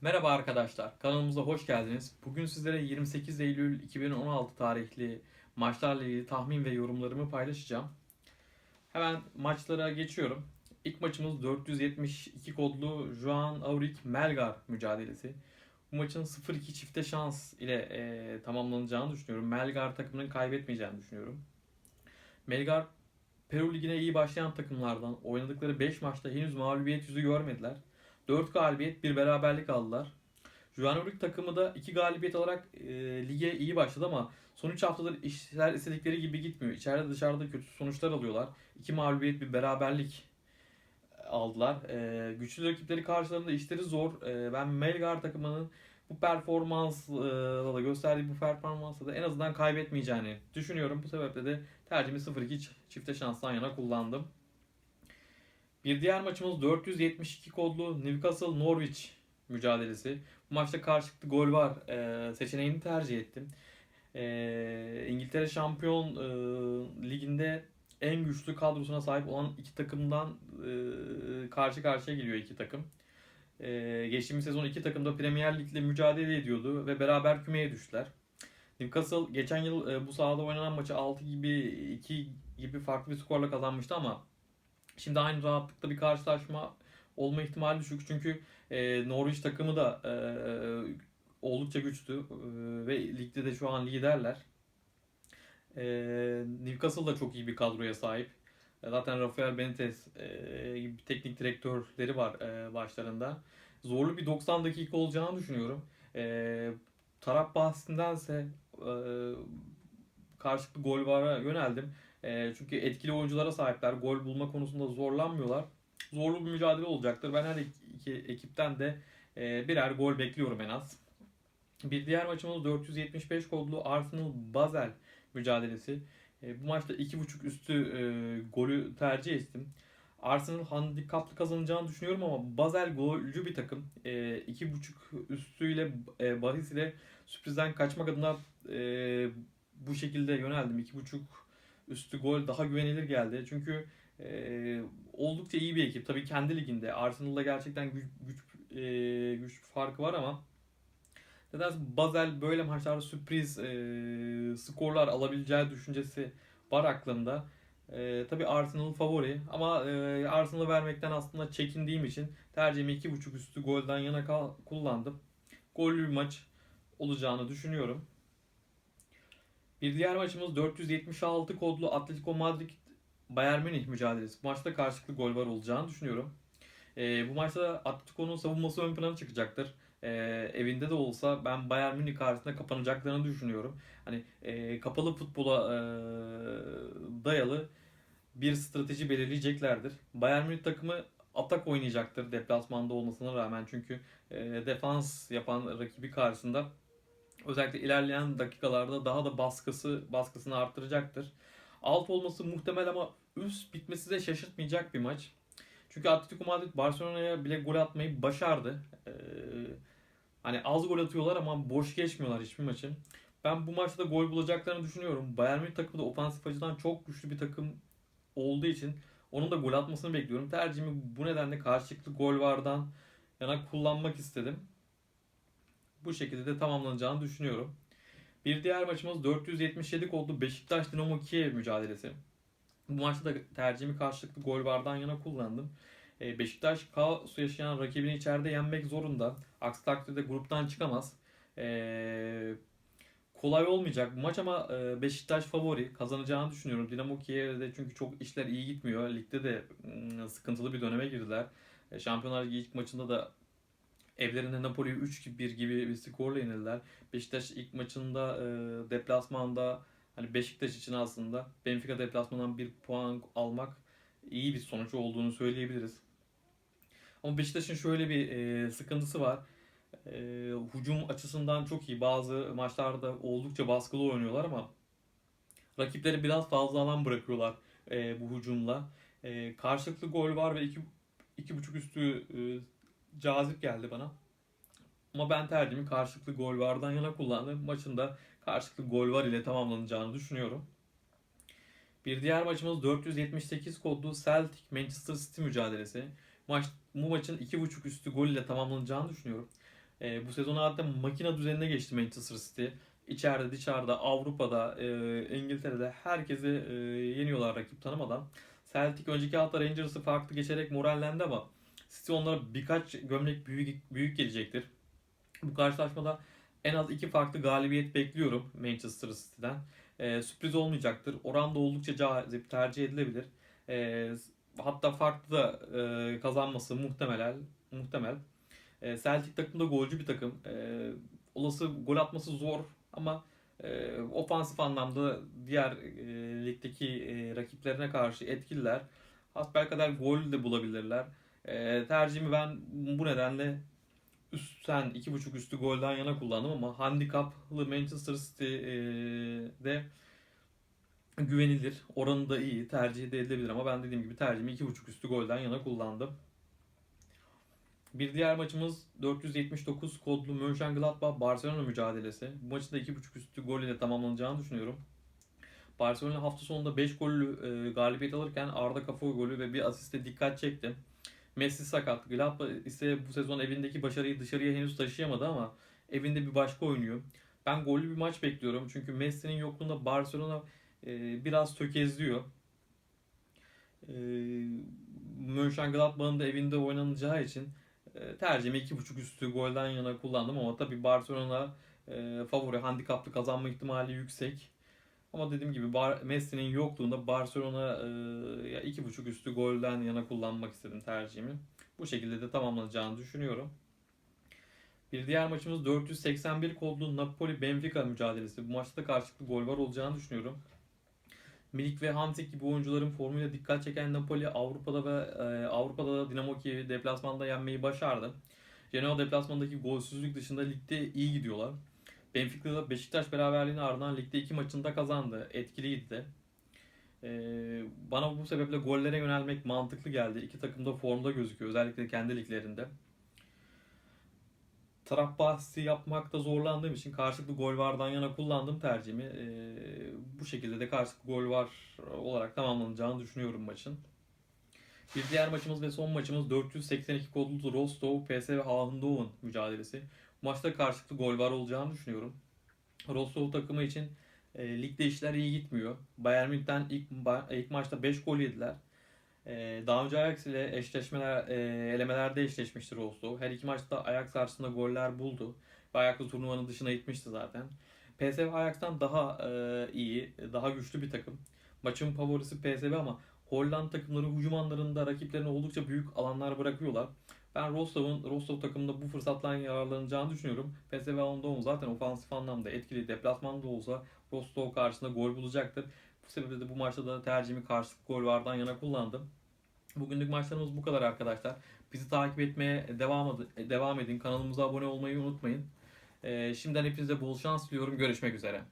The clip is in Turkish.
Merhaba arkadaşlar, kanalımıza hoş geldiniz. Bugün sizlere 28 Eylül 2016 tarihli maçlarla ilgili tahmin ve yorumlarımı paylaşacağım. Hemen maçlara geçiyorum. İlk maçımız 472 kodlu Juan Auric Melgar mücadelesi. Bu maçın 0-2 çifte şans ile e, tamamlanacağını düşünüyorum. Melgar takımının kaybetmeyeceğini düşünüyorum. Melgar Peru Ligi'ne iyi başlayan takımlardan oynadıkları 5 maçta henüz mağlubiyet yüzü görmediler. 4 galibiyet, 1 beraberlik aldılar. Juanovic takımı da 2 galibiyet alarak e, lige iyi başladı ama son 3 haftadır işler istedikleri gibi gitmiyor. İçeride dışarıda kötü sonuçlar alıyorlar. 2 mağlubiyet, bir beraberlik aldılar. E, güçlü rakipleri karşılarında işleri zor. E, ben Melgar takımının bu performansla da gösterdiği bu performansla da en azından kaybetmeyeceğini düşünüyorum. Bu sebeple de tercihimi 0-2 çifte şanstan yana kullandım. Bir diğer maçımız 472 kodlu Newcastle Norwich mücadelesi. Bu maçta karşılıklı gol var e, seçeneğini tercih ettim. E, İngiltere Şampiyon e, Ligi'nde en güçlü kadrosuna sahip olan iki takımdan e, karşı karşıya geliyor iki takım. E, geçtiğimiz sezon iki takım da Premier Lig'le mücadele ediyordu ve beraber kümeye düştüler. Newcastle geçen yıl e, bu sahada oynanan maçı 6 gibi 2 gibi farklı bir skorla kazanmıştı ama Şimdi aynı rahatlıkta bir karşılaşma olma ihtimali düşük. Çünkü e, Norwich takımı da e, oldukça güçlü e, ve ligde de şu an liderler. E, Newcastle da çok iyi bir kadroya sahip. E, Zaten Rafael Benitez e, teknik direktörleri var e, başlarında. Zorlu bir 90 dakika olacağını düşünüyorum. E, taraf bahsindense e, karşılıklı gol vara yöneldim. E, çünkü etkili oyunculara sahipler. Gol bulma konusunda zorlanmıyorlar. Zorlu bir mücadele olacaktır. Ben her iki ekipten de e, birer gol bekliyorum en az. Bir diğer maçımız 475 kodlu Arsenal Basel mücadelesi. E, bu maçta 2.5 üstü e, golü tercih ettim. Arsenal handikaplı kazanacağını düşünüyorum ama Basel golcü bir takım. E, 2.5 üstüyle e, bahis ile sürprizden kaçmak adına e, bu şekilde yöneldim. 2.5 üstü gol daha güvenilir geldi. Çünkü e, oldukça iyi bir ekip. Tabii kendi liginde. Arsenal'da gerçekten güç, güç, e, güç farkı var ama nedense Basel böyle maçlarda sürpriz e, skorlar alabileceği düşüncesi var aklımda. E, tabii Arsenal favori ama e, Arsenal'ı vermekten aslında çekindiğim için tercihimi 2.5 üstü golden yana kal- kullandım. Gollü bir maç olacağını düşünüyorum. Bir diğer maçımız 476 kodlu Atletico Madrid Bayern Münih mücadelesi. Bu maçta karşılıklı gol var olacağını düşünüyorum. Ee, bu maçta Atletico'nun savunması ön plana çıkacaktır. Ee, evinde de olsa ben Bayern Münih karşısında kapanacaklarını düşünüyorum. Hani e, kapalı futbola e, dayalı bir strateji belirleyeceklerdir. Bayern Münih takımı atak oynayacaktır deplasmanda olmasına rağmen çünkü e, defans yapan rakibi karşısında özellikle ilerleyen dakikalarda daha da baskısı baskısını arttıracaktır. Alt olması muhtemel ama üst bitmesi de şaşırtmayacak bir maç. Çünkü Atletico Madrid Barcelona'ya bile gol atmayı başardı. Ee, hani az gol atıyorlar ama boş geçmiyorlar hiçbir maçı. Ben bu maçta da gol bulacaklarını düşünüyorum. Bayern Münih takımı da ofansif açıdan çok güçlü bir takım olduğu için onun da gol atmasını bekliyorum. Tercihimi bu nedenle karşılıklı gol vardan yana kullanmak istedim bu şekilde de tamamlanacağını düşünüyorum. Bir diğer maçımız 477 kodlu Beşiktaş Dinamo Kiev mücadelesi. Bu maçta da tercihimi karşılıklı gol vardan yana kullandım. Ee, Beşiktaş kaos yaşayan rakibini içeride yenmek zorunda. Aksi takdirde gruptan çıkamaz. Ee, kolay olmayacak bu maç ama e, Beşiktaş favori kazanacağını düşünüyorum. Dinamo Kiev'de çünkü çok işler iyi gitmiyor. Ligde de ım, sıkıntılı bir döneme girdiler. E, Şampiyonlar Ligi ilk maçında da Evlerinde Napoli'yi 3-1 gibi bir skorla yenildiler. Beşiktaş ilk maçında e, deplasmanda hani Beşiktaş için aslında Benfica deplasmandan bir puan almak iyi bir sonuç olduğunu söyleyebiliriz. Ama Beşiktaş'ın şöyle bir e, sıkıntısı var. E, hücum açısından çok iyi. Bazı maçlarda oldukça baskılı oynuyorlar ama rakipleri biraz fazla alan bırakıyorlar e, bu hücumla. E, karşılıklı gol var ve iki, iki buçuk üstü e, cazip geldi bana. Ama ben tercihimi karşılıklı gol vardan yana kullandım. Maçın da karşılıklı gol var ile tamamlanacağını düşünüyorum. Bir diğer maçımız 478 kodlu Celtic Manchester City mücadelesi. Maç, bu maçın 2.5 üstü gol ile tamamlanacağını düşünüyorum. E, bu sezon zaten makina düzenine geçti Manchester City. İçeride, dışarıda, Avrupa'da, e, İngiltere'de herkesi e, yeniyorlar rakip tanımadan. Celtic önceki hafta Rangers'ı farklı geçerek morallendi ama City onlara birkaç gömlek büyük, büyük gelecektir. Bu karşılaşmada en az iki farklı galibiyet bekliyorum Manchester City'den. E, sürpriz olmayacaktır. Oran da oldukça cazip tercih edilebilir. E, hatta farklı da e, kazanması muhtemel. muhtemel. E, Celtic takım da golcü bir takım. E, olası gol atması zor ama e, ofansif anlamda diğer e, ligdeki e, rakiplerine karşı etkililer. Hasbelkader gol de bulabilirler. E, tercihimi ben bu nedenle üstten 2.5 üstü golden yana kullandım ama handikaplı Manchester City'de güvenilir. Oranı da iyi. Tercih edilebilir ama ben dediğim gibi tercihimi 2.5 üstü golden yana kullandım. Bir diğer maçımız 479 kodlu Mönchengladbach Barcelona mücadelesi. Bu maçın da 2.5 üstü gol ile tamamlanacağını düşünüyorum. Barcelona hafta sonunda 5 gollü e, galibiyet alırken Arda Kafa golü ve bir asiste dikkat çekti. Messi sakat. Gladbach ise bu sezon evindeki başarıyı dışarıya henüz taşıyamadı ama evinde bir başka oynuyor. Ben gollü bir maç bekliyorum. Çünkü Messi'nin yokluğunda Barcelona e, biraz tökezliyor. E, Mönchengladbach'ın da evinde oynanacağı için e, tercihimi 2.5 üstü golden yana kullandım ama tabii Barcelona e, favori handikaplı kazanma ihtimali yüksek. Ama dediğim gibi Bar- Messi'nin yokluğunda Barcelona e, ya 2.5 üstü golden yana kullanmak istedim tercihimi. Bu şekilde de tamamlanacağını düşünüyorum. Bir diğer maçımız 481 kodlu Napoli Benfica mücadelesi. Bu maçta da karşılıklı gol var olacağını düşünüyorum. Milik ve Hamsik gibi oyuncuların formuyla dikkat çeken Napoli Avrupa'da ve e, Avrupa'da da Dinamo Kiev'i deplasmanda yenmeyi başardı. Genoa deplasmandaki golsüzlük dışında ligde iyi gidiyorlar. Benfica'da Beşiktaş beraberliğini ardından ligde iki maçında kazandı. Etkiliydi de. Ee, bana bu sebeple gollere yönelmek mantıklı geldi. İki takım da formda gözüküyor. Özellikle kendi liglerinde. Taraf bahsi yapmakta zorlandığım için karşılıklı gol vardan yana kullandım tercihimi. Ee, bu şekilde de karşılıklı gol var olarak tamamlanacağını düşünüyorum maçın. Bir diğer maçımız ve son maçımız 482 kodlu Rostov PSV Eindhoven mücadelesi. Maçta karşılıklı gol var olacağını düşünüyorum. Rostov takımı için e, ligde işler iyi gitmiyor. Bayern Münih'ten ilk, ilk maçta 5 gol yediler. E, daha önce Ajax ile eşleşmeler, e, elemelerde eşleşmişti Rostov. Her iki maçta Ajax karşısında goller buldu. Ve Ajax'ı turnuvanın dışına itmişti zaten. PSV Ajax'tan daha e, iyi, daha güçlü bir takım. Maçın favorisi PSV ama Hollanda takımları hücum anlarında rakiplerine oldukça büyük alanlar bırakıyorlar. Ben Rostov'un Rostov takımında bu fırsattan yararlanacağını düşünüyorum. PSV Eindhoven zaten ofansif anlamda etkili. Deplasmanda olsa Rostov karşısında gol bulacaktır. Bu sebeple de bu maçta da tercihimi karşılıklı gol vardan yana kullandım. Bugünlük maçlarımız bu kadar arkadaşlar. Bizi takip etmeye devam, devam edin. Kanalımıza abone olmayı unutmayın. Ee, şimdiden hepinize bol şans diliyorum. Görüşmek üzere.